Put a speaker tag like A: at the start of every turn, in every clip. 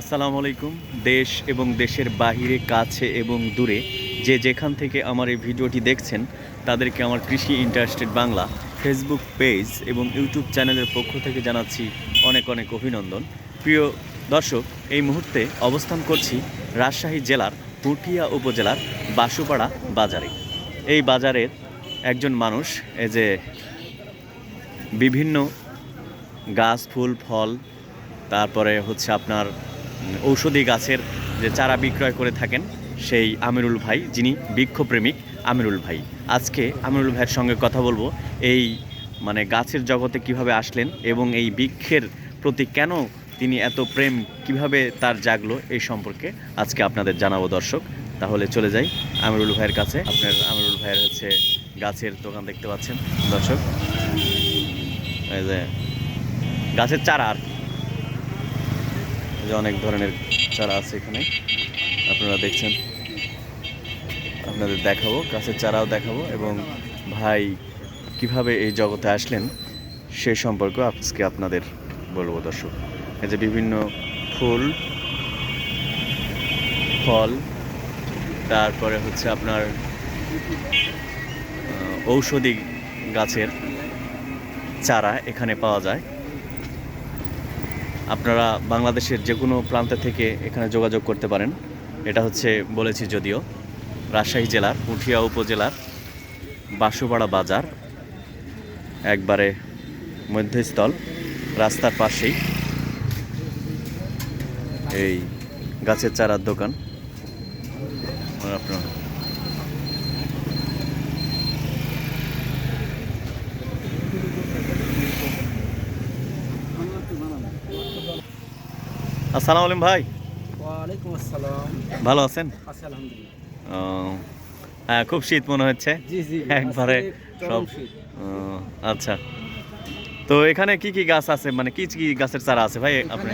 A: আসসালামু আলাইকুম। দেশ এবং দেশের বাহিরে, কাছে এবং দূরে যে যেখান থেকে আমার এই ভিডিওটি দেখছেন, তাদেরকে আমার কৃষি ইন্টারেস্টেড বাংলা ফেসবুক পেজ এবং ইউটিউব চ্যানেলের পক্ষ থেকে জানাচ্ছি অনেক অনেক অভিনন্দন। প্রিয় দর্শক, এই মুহূর্তে অবস্থান করছি রাজশাহী জেলার পুঠিয়া উপজেলার বাসুপাড়া বাজারে। এই বাজারের একজন মানুষ, এই যে বিভিন্ন গাছ, ফুল, ফল, তারপরে হচ্ছে আপনার ঔষধি গাছের যে চারা বিক্রয় করে থাকেন সেই আমিরুল ভাই, যিনি বৃক্ষপ্রেমিক আমিরুল ভাই। আজকে আমিরুল ভাইয়ের সঙ্গে কথা বলব, এই মানে গাছের জগতে কীভাবে আসলেন এবং এই বৃক্ষের প্রতি কেন তিনি এত প্রেম, কীভাবে তার জাগলো, এই সম্পর্কে আজকে আপনাদের জানাব দর্শক। তাহলে চলে যাই আমিরুল ভাইয়ের কাছে। আপনার আমিরুল ভাইয়ের হচ্ছে গাছের দোকান দেখতে পাচ্ছেন দর্শক। গাছের চারা আর যে অনেক ধরনের চারা আছে এখানে। আপনারা দেখছেন। আপনাদের দেখাবো, গাছের চারাও দেখাবো এবং ভাই কীভাবে এই জগতে আসলেন সে সম্পর্কে আজকে আপনাদের বলব দর্শক। এই যে বিভিন্ন ফুল, ফল, তারপরে হচ্ছে আপনার ঔষধি গাছের চারা এখানে পাওয়া যায়। আপনারা বাংলাদেশের যে কোনো প্রান্ত থেকে এখানে যোগাযোগ করতে পারেন। এটা হচ্ছে বলেছি যদিও, রাজশাহী জেলার, পুঠিয়া উপজেলার বাসুপাড়া বাজার, একবারে মধ্যস্থল, রাস্তার পাশেই। এই গাছের চারার দোকান। আপনার আসসালামু আলাইকুম ভাই।
B: ওয়ালাইকুম আসসালাম।
A: ভালো আছেন?
B: আছি আলহামদুলিল্লাহ।
A: হ্যাঁ খুব শীত মনে হচ্ছে।
B: জি জি
A: একবারে সব আচ্ছা। তো এখানে কি কি গাছ আছে? মানে কি কি গাছের চারা আছে ভাই আপনি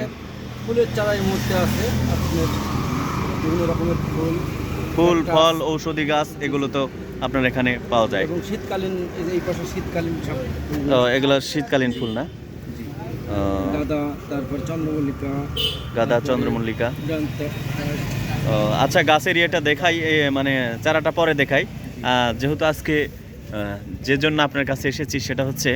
B: ফুলের চারা এর মধ্যে আছে আপনার বিভিন্ন রকমের ফুল।
A: ফুল ফল ঔষধি গাছ এগুলো তো আপনার এখানে পাওয়া যায়।
B: এবং শীতকালীন এই পাশে শীতকালীন সব।
A: এগুলো শীতকালীন ফুল না?
B: গাঁদা তারপর চন্দ্রমল্লিকা।
A: গাঁদা চন্দ্রমল্লিকা। ও, আচ্ছা গাছের ইয়েটা দেখাই মানে চারাটা পরে দেখাই। যেহেতু আজকে যে জন্য আপনার কাছে এসেছি সেটা হচ্ছে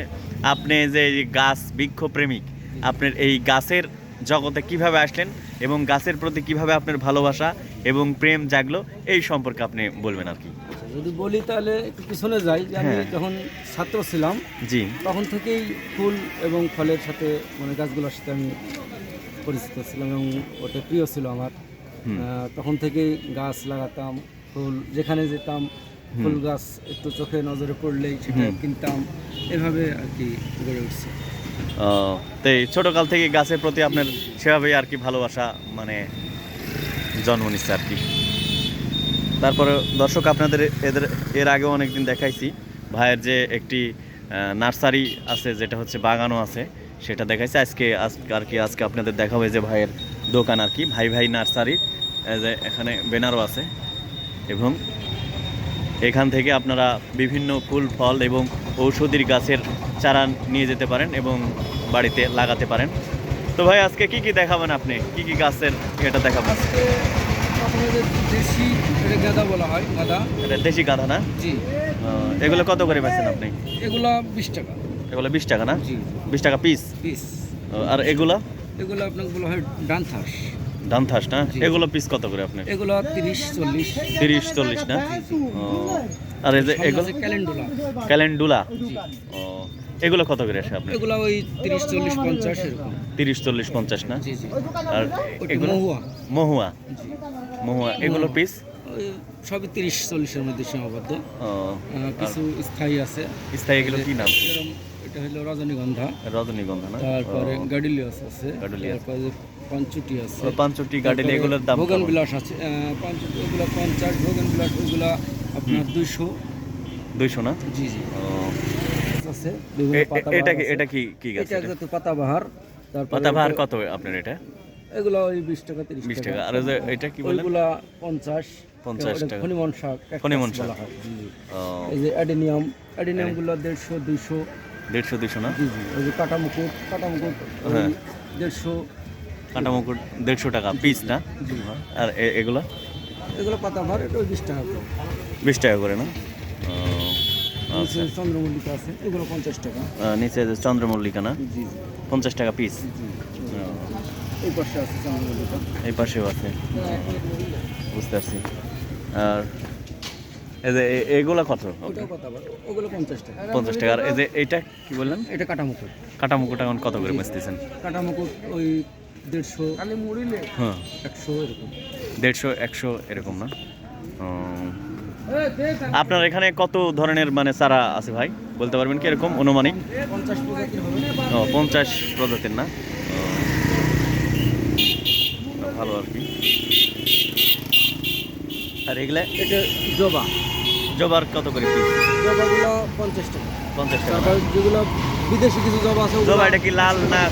A: আপনি যে গাছ বৃক্ষপ্রেমিক আপনার এই গাছের জগতে কীভাবে আসলেন এবং গাছের প্রতি কীভাবে আপনার ভালোবাসা এবং প্রেম জাগলো এই সম্পর্কে আপনি বলবেন আর কি।
B: যদি বলি তাহলে একটু পিছনে যাই যে আমি
A: হ্যাঁ।
B: যখন ছাত্র ছিলাম
A: জি।
B: তখন থেকেই ফুল এবং ফলের সাথে মানে গাছগুলোর সাথে আমি পরিচিত ছিলাম এবং ওটা প্রিয় ছিল আমার। তখন থেকেই গাছ লাগাতাম ফুল যেখানে যেতাম ফুল গাছ একটু চোখে নজরে পড়লেই সেটা কিনতাম এভাবে আর কি গড়ে উঠছে।
A: ও, তো এই ছোটকাল থেকে গাছের প্রতি আপনার সেভাবেই আর কি ভালোবাসা মানে জন্ম নিচ্ছে আর কি। তারপরে দর্শক আপনাদের এদের, এর আগেও অনেকদিন দেখাইছি। ভাইয়ের যে একটি নার্সারি আছে, যেটা হচ্ছে বাগানও আছে, সেটা দেখাইছে। আজকে আজকে আর কি, আজকে আপনাদের দেখাবো যে ভাইয়ের দোকান আর কি, ভাই ভাই নার্সারি যে এখানে ব্যানারও আছে। এবং এখান থেকে আপনারা বিভিন্ন ফুল, ফল এবং ঔষধির গাছের চারা নিয়ে যেতে পারেন এবং বাড়িতে লাগাতে পারেন। তো ভাই, আজকে কি কি দেখাবেন আপনি? কি কি গাছের এটা দেখাবেন
B: দেশি এটা গাঁদা বলা হয় গাঁদা।
A: এটা দেশি গাঁদা না?
B: জি।
A: এগুলো কত করে বেচেন আপনি?
B: এগুলা বিশ টাকা।
A: এগুলো বিশ টাকা না?
B: জি।
A: বিশ টাকা পিস
B: পিস
A: আর এগুলো?
B: এগুলো আপনাকে বলা হয় ডানথাস।
A: ডানথাস না? এগুলো পিস কত করে আপনি
B: এগুলো তিরিশ চল্লিশ।
A: তিরিশ চল্লিশ না? আর এই যে এগুলো?
B: ক্যালেন্ডুলা।
A: ক্যালেন্ডুলা? ও এগুলো কত করে আসে আপনার?
B: এগুলো ওই তিরিশ চল্লিশ পঞ্চাশ এরকম।
A: তিরিশ চল্লিশ পঞ্চাশ না? আর এগুলো?
B: মহুয়া।
A: মহুয়া। মহুয়া এগুলো পিস
B: সবই তিরিশ চল্লিশের মধ্যে সীমাবদ্ধ। কিছু স্থায়ী আছে।
A: স্থায়ী এগুলো কি নাম?
B: এটা হলো রজনীগন্ধা।
A: রজনীগন্ধা না?
B: তারপরে গাডিলিয়াস আছে। তারপরে যে আছে।
A: ও, পাঁচটি গার্ডেন এগুলোর দাম
B: ভোগন? বিলাস আছে। পঞ্চুটি ওগুলো পঞ্চাশ ভোগন বিলাস ওগুলো আপনার দুইশো।
A: দুইশো না?
B: জি জি। আছে
A: এটা কি এটা কি কি গাছ
B: এটা পাতাবাহার। তারপরে
A: পাতাবাহার কত আপনার এটা?
B: এগুলো ওই বিশ টাকা তিরিশ
A: বিশ টাকা। আর যে এটা কি বলেন
B: ওইগুলা পঞ্চাশ।
A: 50
B: ওটা
A: টাকা।
B: খনিমন শাক
A: শাক।
B: বলা এই যে অ্যাডেনিয়াম অ্যাডেনিয়ামগুলো দেড়শো দুইশো।
A: দেড়শো দুইশো না?
B: ওই যে কাটা মুকুট কাটা মুকুট
A: হ্যাঁ।
B: দেড়শো।
A: কাটা মুকুট দেড়শো টাকা পিস না? আর এগুলো?
B: এগুলো পাতা ভার এটা বিশ টাকা করে।
A: বিশ টাকা করে না? আচ্ছা।
B: চন্দ্রমল্লিকা আছে এগুলো পঞ্চাশ টাকা।
A: নিচে যে চন্দ্রমল্লিকা না? পঞ্চাশ টাকা পিস।
B: এই পাশে আছে
A: পাশেও আছে। বুঝতে পারছি। আর এই যে এগুলা কত?
B: ওগুলো পঞ্চাশ টাকা।
A: পঞ্চাশ টাকা। আর এই যে এইটা কি বললেন?
B: এটা কাটা মুকুট
A: কাটা মুকুট এখন কত করে বেচতেছেন?
B: কাটা মুকুট ওই দেড়শো
A: হ্যাঁ।
B: একশো এরকম।
A: দেড়শো একশো এরকম না? আপনার এখানে কত ধরনের মানে চারা আছে ভাই? বলতে পারবেন কি এরকম? অনুমানিক?
B: পঞ্চাশ প্রজাতির হবে।
A: ও পঞ্চাশ প্রজাতির না ও। ভালো আর কি। আর এগুলা
B: এটা জবা।
A: জবার কত করে পিস
B: জবাগুলো পঞ্চাশ টাকা।
A: পঞ্চাশ টাকা।
B: তারপর যেগুলো বিদেশি কিছু জবা আছে
A: জবা এটা কি লাল না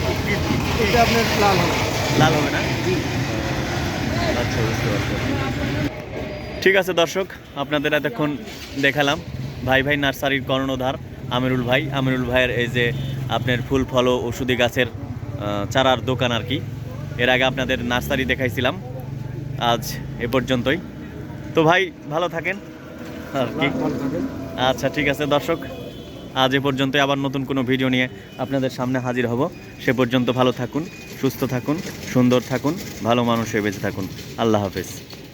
B: এটা আপনার লাল হবে।
A: লাল হবে না? আচ্ছা বুঝতে পারছি। ঠিক আছে দর্শক আপনাদের এতক্ষণ দেখালাম। ভাই ভাই নার্সারির কর্ণধার আমিরুল ভাই। আমিরুল ভাইয়ের এই যে আপনার ফুল ফল ওষুধি গাছের চারার দোকান আর কি। এর আগে আপনাদের নার্সারি দেখাইছিলাম। আজ এ পর্যন্তই। তো ভাই ভালো থাকেন। আর কি? আচ্ছা ঠিক আছে দর্শক। আজ এ পর্যন্তই। আবার নতুন কোনো ভিডিও নিয়ে আপনাদের সামনে হাজির হব। সে পর্যন্ত ভালো থাকুন সুস্থ থাকুন সুন্দর থাকুন ভালো মানুষ হয়ে বেঁচে থাকুন। আল্লাহ হাফেজ।